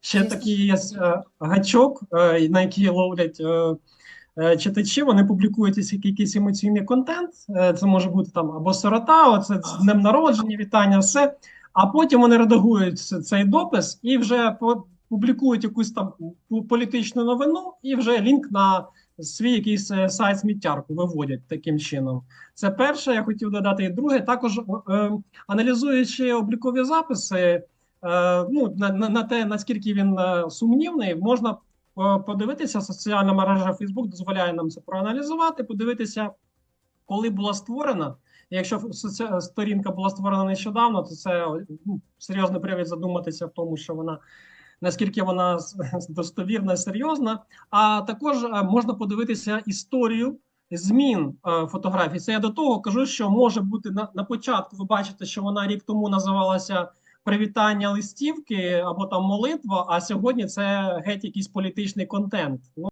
ще такий є е, гачок, е, на який ловлять е, читачі. Вони публікують якийсь- емоційний контент. Це може бути там або сирота, оце з днем народження, вітання, все. А потім вони редагують цей допис і вже публікують якусь там політичну новину, і вже лінк на свій якийсь сайт сміттярку виводять таким чином. Це перше, я хотів додати. І друге, також е, аналізуючи облікові записи, ну на, на, те, наскільки він е, сумнівний, можна е, подивитися. Соціальна мережа Facebook дозволяє нам це проаналізувати, подивитися, коли була створена. Якщо сторінка була створена нещодавно, то це ну, серйозний привід задуматися в тому, що вона наскільки вона достовірна, серйозна. А також е, можна подивитися історію змін е, фотографій. Це я до того кажу, що може бути на, на початку. Ви бачите, що вона рік тому називалася привітання листівки або там молитва. А сьогодні це геть якийсь політичний контент. Ну